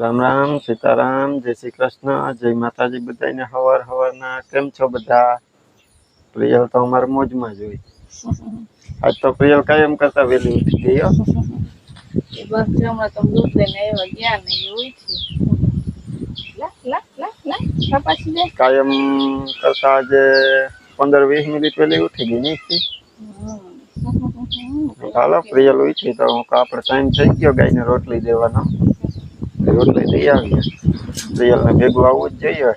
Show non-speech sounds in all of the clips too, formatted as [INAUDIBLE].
રામ રામ સીતારામ જય શ્રી કૃષ્ણ જય માતાજી બધાને હવાર હવારના. કેમ છો બધા? પ્રિયલ તો અમારે મોજમાં જ હોય. આજ તો પ્રિયલ કાયમ કરતા વહેલી ઉઠી ગઈ ગયા કાયમ કરતા આજે પંદર વીસ મિનિટ પહેલી ઉઠી ગઈ નહીં હાલો પ્રિયલ ઉઠી તો હું આપણે ટાઈમ થઈ ગયો ગાયને રોટલી દેવાનો. રોટલી દઈ આવીએ. પ્રિયલને ભેગું આવવું જ જોઈએ.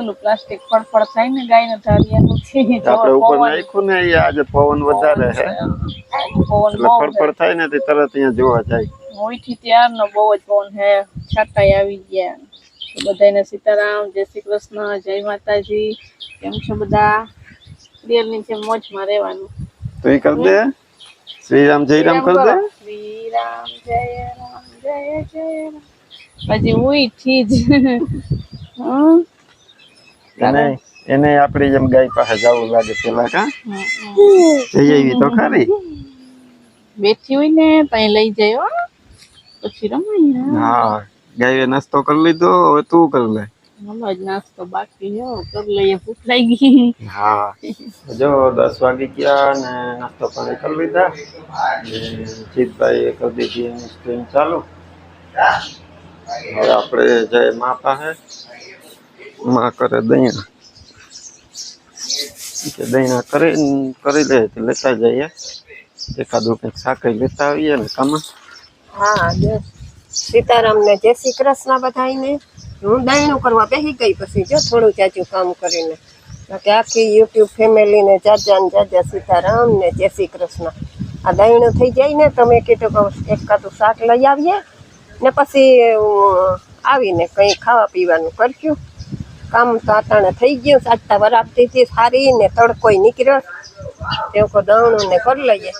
એનું પ્લાસ્ટિક ફળફળ થાય ને ગાયને ધારિયાનું છે. આપણે ઉપર નાખ્યું ને આજે પવન વધારે છે. પવન એટલે બહુ થાય ને તે તરત અહીંયા જોવા જાય. હોયથી ત્યારનો બહુ જ પવન હે છાંટાઈ આવી ગયા. બધાને સીતારામ જય શ્રી કૃષ્ણ જય માતાજી. કેમ છો બધા? રિયલની જેમ મોજમાં રહેવાનું. તો એ કરી દે. શ્રીરામ જય રામ કર દે શ્રી રામ જય રામ જય જય રામ. પછી ઉઈ થી જ. એને એને આપણી જેમ ગાય પાસે જવું લાગે પેલા કા. જઈ આવી તો ખરી. બેઠી હોય ને ત્યાં લઈ જાય હો. પછી રમાય હા ગાયે નાસ્તો કરી લીધો હવે તું કરી લે. જ નાસ્તો બાકી છે હો. કરી લઈએ ભૂખ લાગી. હા. જો દસ વાગી ગયા ને નાસ્તો પાણી કરી લીધા. જીતભાઈ કરી દીધી એની સ્ટ્રીમ ચાલુ. હવે આપણે જય મા પાસે માં કરે દયા કે દૈણા કરી કરી લે તો લેતા જઈએ. એકાદું કંઈક સાકરી લેતા આવીએ ને કામ હા સીતારામ ને જય શ્રી કૃષ્ણ બધાને હું દાયણું કરવા બેસી ગઈ પછી જો થોડું ચાચું કામ કરીને. બાકી આખી યુટ્યુબ ફેમિલીને જાજા ને સીતારામ ને જય શ્રી કૃષ્ણ. આ દહીણું થઈ જાય ને તમે કીધું કે કાતું શાક લઈ આવીએ ને પછી આવીને કંઈ ખાવા પીવાનું કરશું. કામ તો આટાણે થઈ ગયું સાચતા વરાપતી હતી, સારી ને તડકોય નીકળ્યો. કો દાણું ને કરી લઈએ.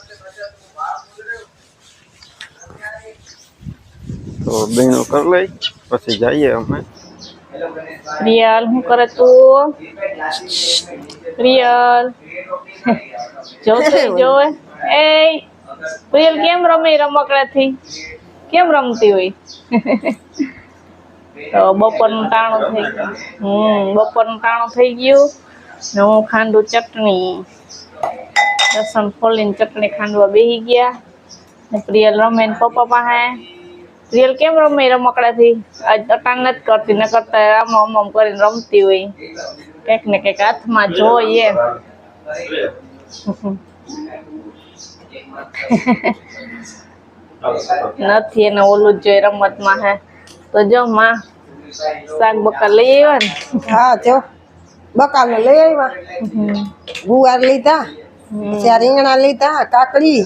તો બહેનો કરી લઈ, પછી જઈએ અમે. રિયલ, હું કરે તું? રિયલ. જો તો જોવે. એ, રિયલ કેમ રમે રમકડાથી? કેમ રમતી હોય? તો બપોરનું ટાણું થઈ ગયું. હમ, બપોરનું ટાણું થઈ ગયું. ને હું ખાંડું ચટણી, લસણ ફોલીને ચટણી ખાંડવા બેસી ગયા. પ્રિયલ રમે પપ્પા પાસે. રિયલ કેમ રમે રમકડાથી? આજ અટાણ નથી કરતી ન કરતા આમ આમ આમ કરીને રમતી હોય. કંઈક ને કંઈક હાથમાં જોઈએ. નથી એને ઓલું જ જોઈએ રમતમાં હે. તો જો માં શાક બકા લઈ આવ્યા ને? હા જો. બકાલો લઈ આવ્યા. ગુવાર લીધા પછી રીંગણા લીધા કાકડી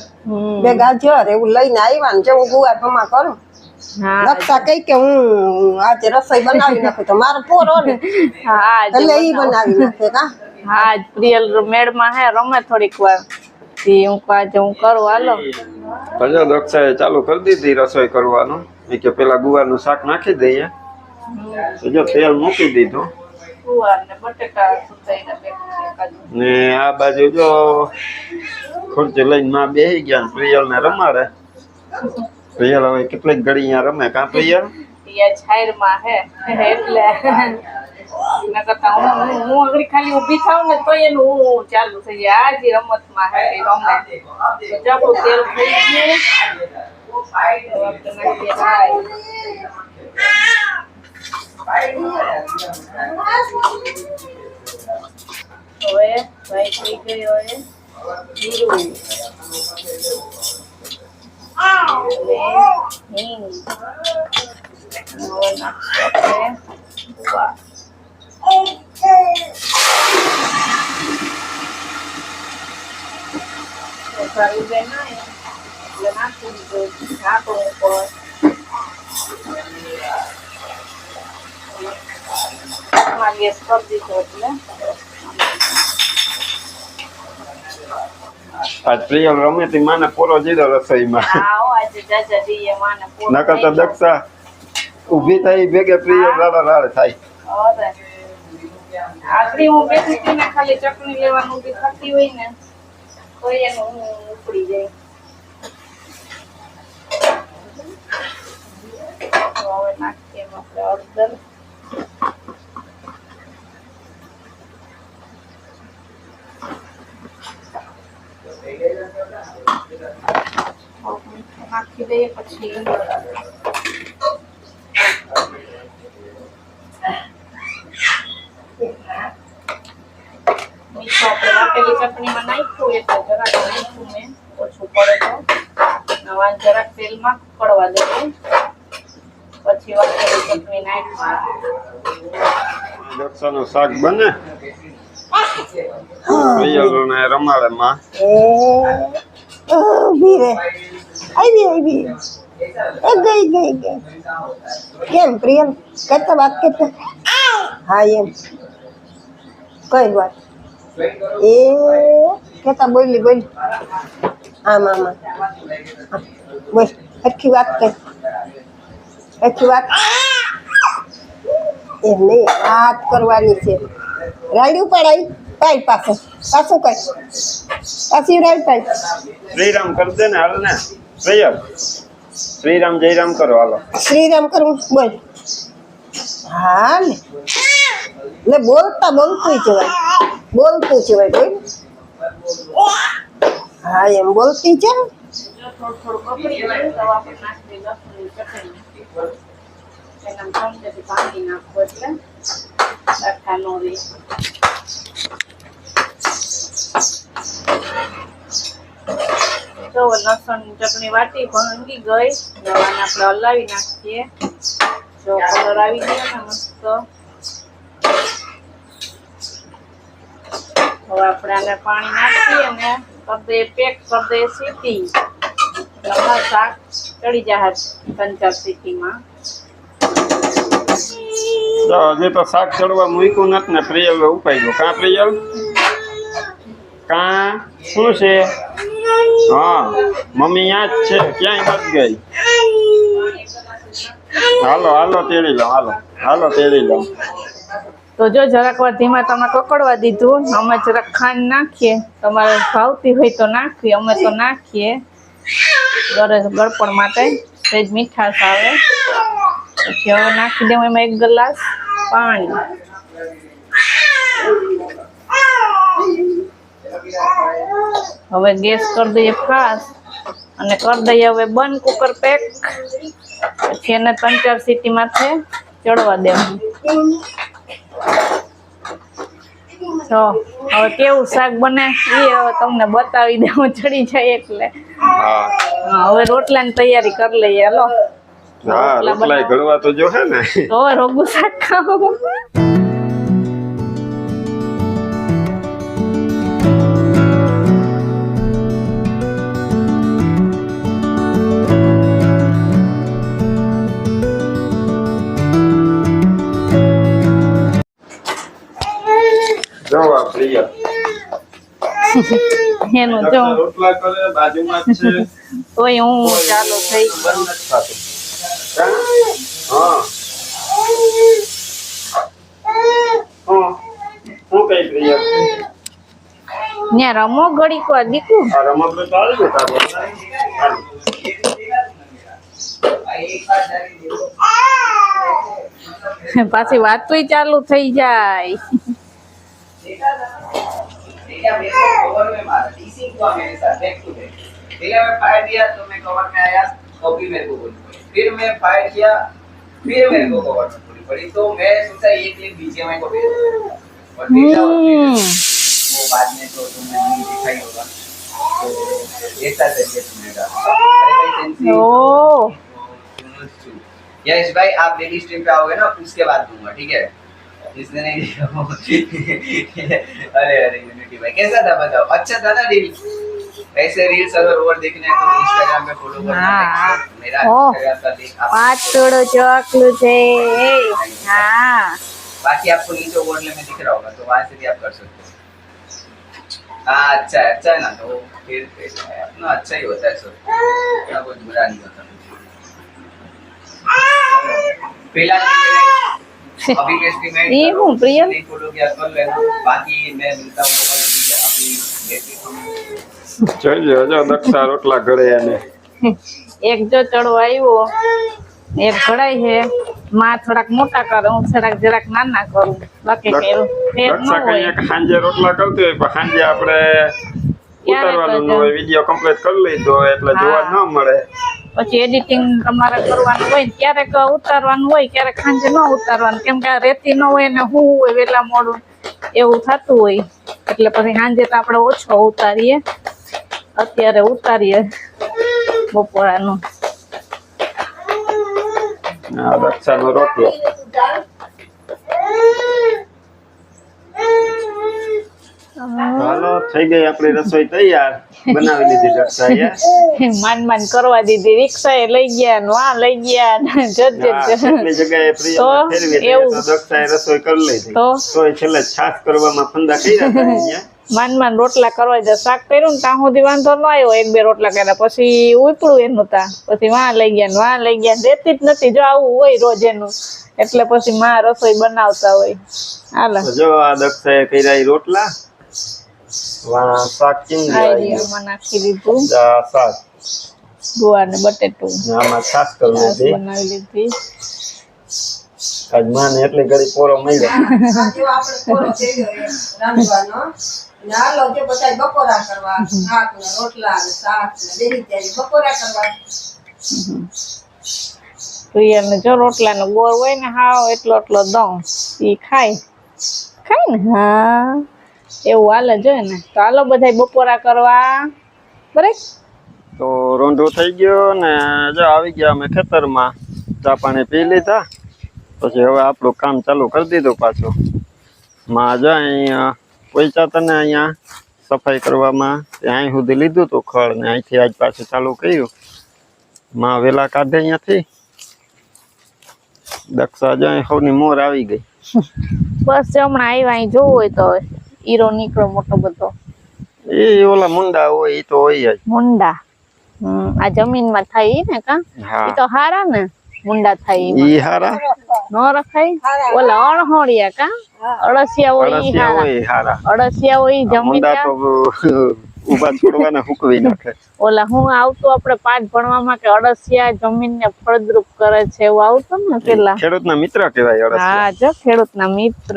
બે ગાજર એવું લઈને આવ્યા ને જો હું ગુવાર ભમા કરું. લક્ષા કઈ કે હું આજે રસોઈ બનાવી નાખું તો મારો પોરો ને હા એટલે ઈ બનાવી. નાખે કા? હા આજ પ્રિયલ મેળમાં હે રમે થોડીક વાર. તી હું આજે હું કરું હાલો. ભલે દક્ષાએ ચાલુ કરી દીધી રસોઈ કરવાનું. એ કે પેલા ગુવારનું શાક નાખી દઈએ. જો તેલ મૂકી દીધું. ગુવાર ને આ બાજુ જો ખુરચી લઈને માં બેસી ગયા ને પ્રિયલ ને રમાડે. પ્રિયલ હવે કેટલીક ઘડી અહીંયા રમે કાં પ્રિયલ યા છાયરમાં હે એટલે. ના કરતા હું હું- આગળ ખાલી ઊભી થાઉં ને તો એનું હું ચાલુ થઈ જાય. આ રમતમાં હે, એ રમે. તો જો તેલ થઈ ગયું. તો આપણે નાખીએ રાઈ. હવે ભાઈ થઈ ગયો હવે જીરું અને હિંગ હવે નાખીએ આપણે ગુવાર. વઘારી દે ના એ. એટલે નાખી દીધું ઢાંકણું ઉપર આમાં ગેસ કરી દીધો એટલે આજ પ્રિયલ રમે તે માને પોરો જીધો રસોઈમાં આવો આજે જાજા દઈએ માને પોતું ન કરતા દક્ષા ઊભી થઈ ભેગે પ્રિયલ રાડા રાડ થાય. આગળી હું બેઠી હતી ને ખાલી ચટણી લેવાનું બી થતી હોય ને તો એનું હું ઉપડી જાય હવે નાખીએ આપણે થોડુંક મીઠું નાખી દઈએ પછી મીઠું આપણે ચટણીમાં નાખ્યું એટલે જરાક નાખ્યું મેં ઓછું પડે તો નવા જરાક તેલમાં કડવા દઈએ પછી વાટેલી ચટણી નાખી દક્ષાનું શાક બને? પ્રિયલ ને રમાડે માં. ઊભી રે આવી આવી એ ગઈ ગઈ ગઈ કેમ? પ્રિયમ કરતા વાત કરતા હા એમ. કઈ વાત એ કેતા બોલી બોલી. હા, બોલ હરખી વાત કર. હરખી વાત. એમ નહીં વાત કરવાની છે. રાડ્યું પડાય પાઈ પાસે પાછું કઈ પાછી રાડ પાઈ શ્રીરામ કરી દે ને હાલ ને. પ્રિયલ શ્રીરામ જયરામ કરો હાલો. શ્રીરામ કરું બોલ. હા ને. ને બોલતા બોલતું જવાય બોલતું જવાય બોલ હા એમ બોલતી છે નાખી એટલે સરખા નો. રહે જો લસણની ચટણી વાટી, ભંગી ગઈ. હવે આપણે હલાવી નાખીએ. જો કલર આવી ગયો ને મસ્ત. હવે આપણે આને પાણી નાખીએ અને કરી પેક દઈએ સીટી. એટલે શાક ચડી જાય ચાર સીટીમાં. હજી તો શાક ચડવા મૂક્યું નથી ને પ્રિયલ ઉપાઈ ગયો કાં પ્રિયલ કાં? શું છે? હા, મમ્મી યાદ છે. ક્યાંય નથી ગઈ? હાલો હાલો, તેડી લો, હાલો. હાલો, તેડી લો. તો જો જરાક વાર ધીમા તમે કકડવા દીધું. અમે જરાક ખાંડ નાખીએ. તમારે ભાવતી હોય તો નાખીએ અમે તો નાખીએ. ગળપણ માટે સહેજ મીઠાશ આવે. પછી હવે નાખી દઉં એમાં એક ગ્લાસ પાણી. હવે ગેસ કરી દઈએ ફાસ્ટ અને કરી દઈએ હવે બંધ કુકર પેક પછી એને ત્રણ ચાર સીટી માથે ચડવા દેવું તો હવે કેવું શાક બને એ હવે તમને બતાવી દઉં ચડી જાય એટલે. હવે રોટલા રોટલાની તૈયારી કરી લઈએ હલો. રોટલા ઘડવા તો જો હે ને. તો રોગું શાક ખાવું. એનું જો. રોટલા કરે બાજુમાં છે. તોય હું ચાલુ થઈ? હા. કઈ રમો ઘડી કો દીકુ. પાછી વાત તો તારું. ચાલુ થઈ જાય. देखा मेरे को कवर में मारा? डीसी हुआ मेरे साथ बैक टू बैक पहले मैं फायर दिया तो मैं कवर में आया कॉपी मेरे को बोली पड़ी। फिर मैं फायर किया फिर मेरे को कवर में बोली पड़ी। तो मैं सोचा एक क्लिप बीजीएमआई को भेज दूँ। और भेजा हम्म वो बाद में तो तुमने नहीं दिखाई होगा। तो ऐसा करके तुमने अरे भाई सेंसी ઓ यश भाई आप लेडी स्ट्रीम पे आओगे ना उसके बाद दूँगा ठीक है? इसने नहीं अरे अरे यूनिटी भाई कैसा था बताओ? अच्छा था ना रील्स ऐसे रील्स अगर और देखने तो इंस्टाग्राम पे फॉलो करना हाँ। मेरा इंस्टाग्राम का लिंक पाँच तोड़ो चॉकलेट से हाँ। बाकी आपको नीचे ओवरले में दिख रहा होगा तो वहाँ से भी आप कर सकते हो। हाँ अच्छा अच्छा है ना तो फिर तो अपना अच्छा ही होता है सब इतना कुछ बुरा नहीं होता। पहला अभी के estimate ये हूँ, प्रियम। नहीं फॉलो किया कर लेना बाकी मैं मिलता हूँ कल ठीक है अभी बैटरी कम જોઈ લો જો દક્ષા રોટલા ઘડે એને એક જો ચડવો આવ્યો એક ઘડાય છે માં થોડાક મોટા કરે હું થોડાક જરાક નાના કરું બાકી કઈ ફેર ન દક્ષા કહીએ હોય કે સાંજે રોટલા કરતી હોય પણ સાંજે આપણે ઉતારવાનું ન હોય વિડીયો કમ્પ્લીટ કરી લીધો હોય એટલે જોવા ન મળે પછી એડિટિંગ તમારે કરવાનું હોય ક્યારેક ઉતારવાનું હોય, ક્યારેક સાંજે ન ઉતારવાનું. કેમ કે રેતી ન હોય ને હું હોય વેલા મોડું, એવું થતું હોય. એટલે પછી સાંજે તો આપણે ઓછો ઉતારીએ. અત્યારે ઉતારીએ બપોરાનું. રોટલો. હાલો થઈ ગઈ આપણી રસોઈ તૈયાર. બનાવી દીધી દક્ષાએ માન માન કરવા દીધી. રિક્ષાએ લઈ ગયા ને વા લઈ ગયા ને જજ હા, જગ્યાએ પ્રિય ફેરવી એવું. તો દક્ષાએ રસોઈ કરી લીધી. તો? તોય છેલ્લે છાસ કરવામાં ફંદા કર્યા હતા અહીંયા. માન માન રોટલા કરવા જાય શાક કર્યું ને ત્યાં સુધી વાંધો ન આવ્યો. એક બે રોટલા કર્યા. પછી ઉપડું એનું તા પછી વાં લઈ ગયા ને વાં લઈ ગયા. રહેતી જ નથી. જો આવું હોય રોજ એનું. એટલે પછી માં રસોઈ બનાવતા હોય. હાલ. જો આ દક્ષાએ કર્યા રોટલા. વા શાક ચીંદી આવી ગયું. આમાં નાખી દીધું ને બટેટું. આમાં છાશ કરી લીધી બનાવી લીધી. આજ માને એટલી ઘડી પોરો મળ્યો. આપણે કર્યો એ રાંધવાનો ને હાલો જે બપોરા કરવા શાક ને રોટલા ને શાક ને બેહી ત્યારે બપોરા કરવા પ્રિયલ જો રોટલા ગોળ હોય ને હાવ એટલો એટલો દઉં ઈ ખાય. ખાય ને? હા. એવું હાલે જોઈએ ને. તો હાલો બધા બપોરા કરવા. બરાબર? તો રોંધો થઈ ગયો ને જો આવી ગયા અમે ખેતરમાં. ચા પાણી પી લીધા. પછી હવે આપણું કામ ચાલુ કરી દીધું પાછું. માં જો અહીંયા પૈસા તને અહીંયા સફાઈ કરવામાં ત્યાં સુધી લીધું હતું ખળ ને અહીંથી આજ પાછું ચાલુ કર્યું. માં વેલા કાઢે અહીંયાથી. દક્ષા જો સૌની મોર આવી ગઈ. બસ હમણાં આવ્યા અહીં જોવું હોય તો હીરો નીકળો મોટો બધો. એ ઓલા મુંડા હોય એ તો હોય જ. મુંડા. આ જમીનમાં થાય ને કા? એ તો હારા ને મુંડા થાય ઈ હારા? નો રખાય? ઓલા અણહોળિયા કા? અળસિયા હોય ઈ અળસિયા હારા. હોય અળસિયા હોય જમીન ઊભા છોડવાના હુકવી નાખે. ઓલા હું આવતું આપણે પાઠ ભણવામાં કે અળસિયા જમીનને ફળદ્રુપ કરે છે એવું આવતું ને પેલા. ખેડૂતના મિત્ર કહેવાય હા જો ખેડૂતના મિત્ર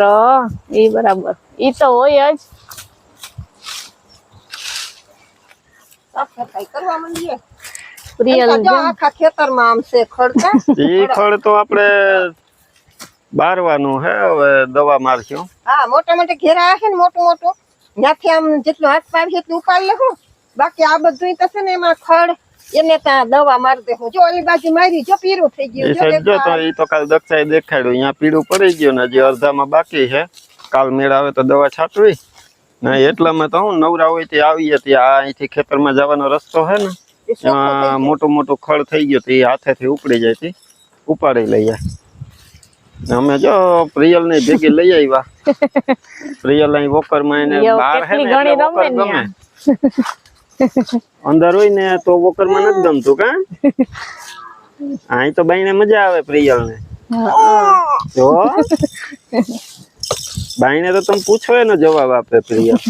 એ બરાબર. ઈ તો હોય જ. સાફ સફાઈ કરવા માંડીએ? પ્રિયલ જો જો આખા ખેતરમાં આમ છે ખડકા [LAUGHS] ઈ ખડ તો આપણે બારવાનું હે હવે દવા મારશું. હા મોટા મોટા ઘેરા હશે ને મોટું મોટું. ત્યાંથી આમ જેટલું હાથ પાવી એટલું ઉપાડ લેવું બાકી આ બધું તો છે ને એમાં ખડ એને ત્યાં દવા મારી દે જો ઓલી બાજુ મારી જો પીરું થઈ ગયું. જો જો તો એ તો કાલ દક્ષાએ દેખાડ્યું. અહીંયા પીળું પડી ગયું ને હજી અડધામાં બાકી છે. કાલ મેળ આવે તો દવા છાંટવી. ને એટલામાં તો હું નવરા હોય તે આવીએ ત્યાં આ અહીંથી ખેતરમાં જવાનો રસ્તો છે ને એમાં મોટું મોટું ખડ થઈ ગયું તો એ હાથેથી ઉપડી જાય તી ઉપાડી લઈએ અમે જો પ્રિયલ ને ભેગી લઈ આવ્યા. [LAUGHS] પ્રિયલ અહીં વોકરમાં એને બહાર હે ને વોકર ગમે. અંદર હોય ને તો વોકરમાં નથી ગમતું કા? [LAUGHS] અહીં તો બાઈને મજા આવે પ્રિયલ ને જો. [LAUGHS] બાઈને તો તમે પૂછો એનો જવાબ આપે પ્રિયલ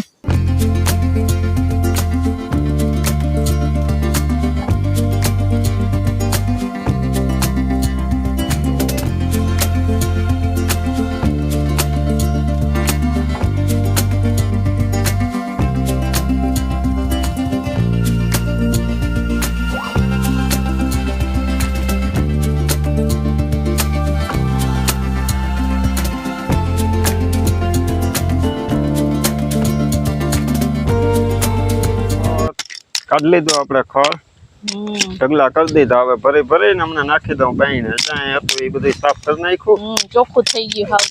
કાઢી લીધું આપણે ખળ. ઢગલા કરી દીધા. હવે ભરી ને હમણાં નાખી દઉં બાઈને. જ્યાં હતું એ બધું સાફ કરી નાખ્યું. ચોખ્ખું થઈ ગયું હાવ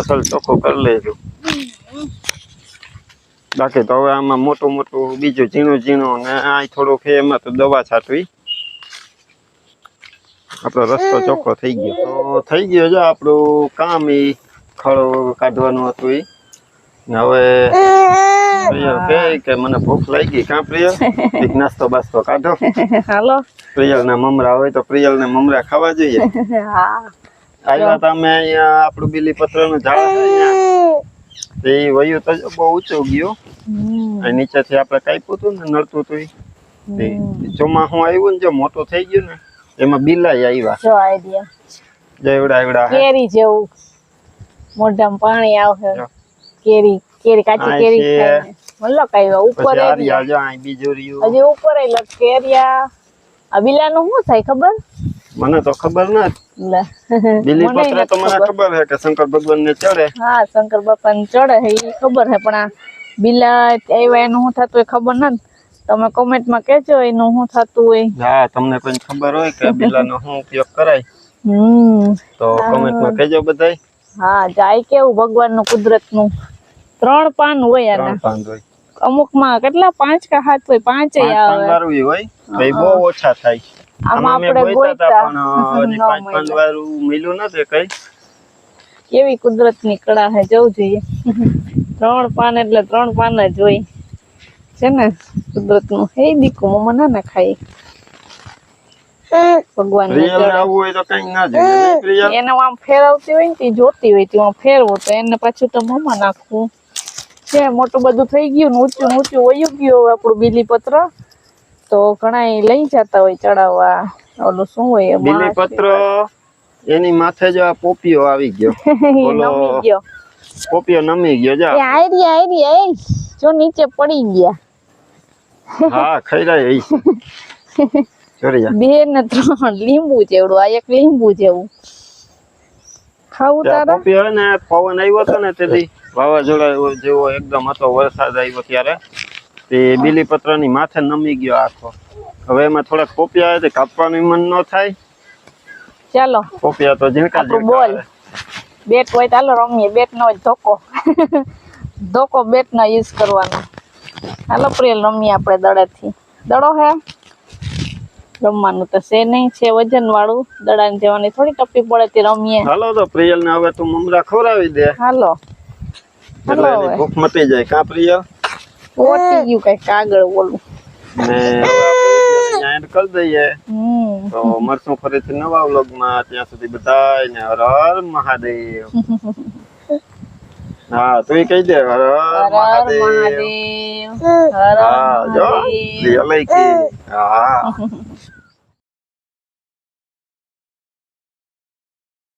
અસલ ચોખ્ખું કરી લેજો. બાકી તો હવે આમાં મોટું મોટું બીજું ઝીણું ઝીણું ને આ થોડુંક એમાં તો દવા છાંટવી. આપણો રસ્તો ચોખ્ખો થઈ ગયો. તો થઈ ગયો છે આપણું કામ એ ખળો કાઢવાનું હતું એ ને હવે પ્રિયલ કે કે મને ભૂખ લાગી કા પ્રિય? [LAUGHS] એક નાસ્તો બાસ્તો કાઢો. હાલો. પ્રિયલ ના મમરા હોય તો પ્રિયલ ને મમરા ખાવા જોઈએ. [LAUGHS] હા. આવ્યા તમે અહીંયા આપણું બીલીપત્રનું ઝાડ ઈ વયું તો બહુ ઊંચું ગયું. નીચેથી આપણે કાપ્યું હતું ને નડતું હતું ચોમાસું આવ્યું ને જો મોટું થઈ ગયું ને એમાં બિલાઈ આવ્યા. જો આઈડિયા. જે એવડા કેરી જેવું. મોઢામાં પાણી આવે કેરી કેરી કાચી કેરી છે. ખાઈને મલક ઉપર હજી ઉપર એ લટકેરિયા આ બિલાનું શું થાય ખબર? મને તો ખબર ના બિલી બીલી પત્ર તો મને ખબર. હે કે શંકર ભગવાન ને ચડે. હા શંકર બાપા ને ચડે હે ખબર હે પણ આ બિલા આવ્યા એનું શું થતું એ ખબર ના તમે કોમેન્ટમાં કહેજો એનું શું થતું હોય હા તમને કોઈ ખબર હોય કે બિલાનો શું ઉપયોગ કરાય હમ. તો કોમેન્ટમાં કહેજો બધાય. હા જાય કેવું ભગવાનનું કુદરતનું. ત્રણ પાન હોય ત્રણમાં કેટલા? પાંચ કે હાથ હોય? પાંચે આવે. હોય. બહુ ઓછા થાય. આમાં આપણે ગોઈતા પણ પાંચ પાંચ વાળું મળ્યું નથી કઈ. કેવી કુદરતની કળા છે જવું જોઈએ. ત્રણ પાન એટલે ત્રણ પાન જ હોય. છે ને કુદરતનું? હે દીકુ મમ્મા ના ના ખાઈ ભગવાન રિયલ હોય તો કઈ ના જોઈએ એને આમ ફેરવતી હોય ને તે જોતી હોય તે આમ ફેરવો તો એને પાછું તો મમ્મા નાખવું. છે મોટું બધું થઈ ગયું ને ઊંચું ઊંચું વયું ગયું આપણું બીલીપત્ર. તો ઘણા લઈ જતા હોય ચડાવવા. ઓલું શું હોય બીલીપત્ર એની માથે જો આ પોપિયો આવી ગયો. [LAUGHS] નમી ગયો. પોપિયો નમી ગયો જા. એ આયરી આયરી એ જો નીચે પડી ગયા. હા ખઈરા એ બે ને ત્રણ લીંબુ જેવડું આ એક લીંબુ જેવું. ખાવું તારા? પોપિયો ને પવન આવ્યો હતો ને તેથી વાવાઝોડા જેવો એકદમ હતો વરસાદ આવ્યો ત્યારે. તે બીલીપત્રની માથે નમી ગયો આખો. હવે એમાં થોડાક પોપિયા આવે કાપવાનું મન ન થાય. ચાલો. પોપિયા તો ઝીણકા બોલ. બેટ હોય ચાલો રમીએ બેટ નો હોય ધોકો. [LAUGHS] ધોકો બેટ નો યુઝ કરવાનો. હાલો પ્રિયલ રમીએ આપણે દડાથી. દડો હે? રમવાનું તો છે નહીં છે વજન વાળું દડા ને જવાની થોડી ટપ્પી પડે તે રમીએ. હાલો તો પ્રિયલ ને હવે તું મમરા ખવડાવી દે. હાલો. એટલે એની ભૂખ મટી જાય. કા પ્રિય ઓટી ગયું કઈ કાગળ બોલું ને આપણે કરી દઈએ. તો મળશું ફરીથી નવા વ્લોગમાં. ત્યાં સુધી બધાયને હર હર મહાદેવ. [LAUGHS] હા તું કહી દે હર હર હર હર મહાદેવ. હર હર હા જો મહાદેવ. લઈ કે હા. [LAUGHS]